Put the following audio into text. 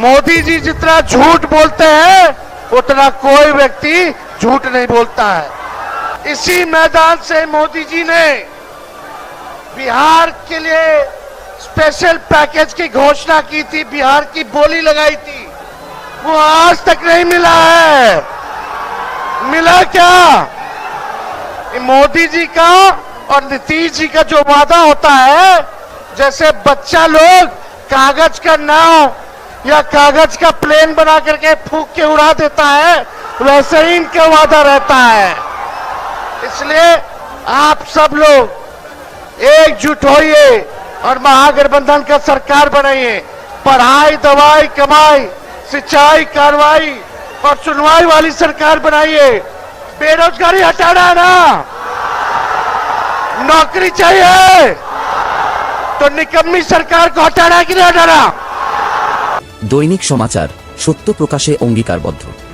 मोदी जी जितना झूठ बोलते हैं, उतना कोई व्यक्ति झूठ नहीं बोलता है। इसी मैदान से मोदी जी ने बिहार के लिए स्पेशल पैकेज की घोषणा की थी, बिहार की बोली लगाई थी। वो आज तक नहीं मिला है। मिला क्या? मोदी जी का और नीतीश जी का जो वादा होता है, जैसे बच्चा लोग कागज़ का नाव या कागज़ का प्लेन बना करके फूक के उड़ा देता है, वैसे ही इनका वादा रहता है। इसलिए आप सब लोग एकजुट होइए और महागठबंधन का सरकार बनाइए। पढ़ाई, दवाई, कमाई, सिंचाई, कार्रवाई और सुनवाई वाली सरकार बनाइए। बेरोजगारी हटाना है ना। नौकरी चाहिए। तो निकम्मी सरकार को हटाना कि नहीं हटाना? দৈনিক সমাচার সত্য প্রকাশে অঙ্গীকারবদ্ধ।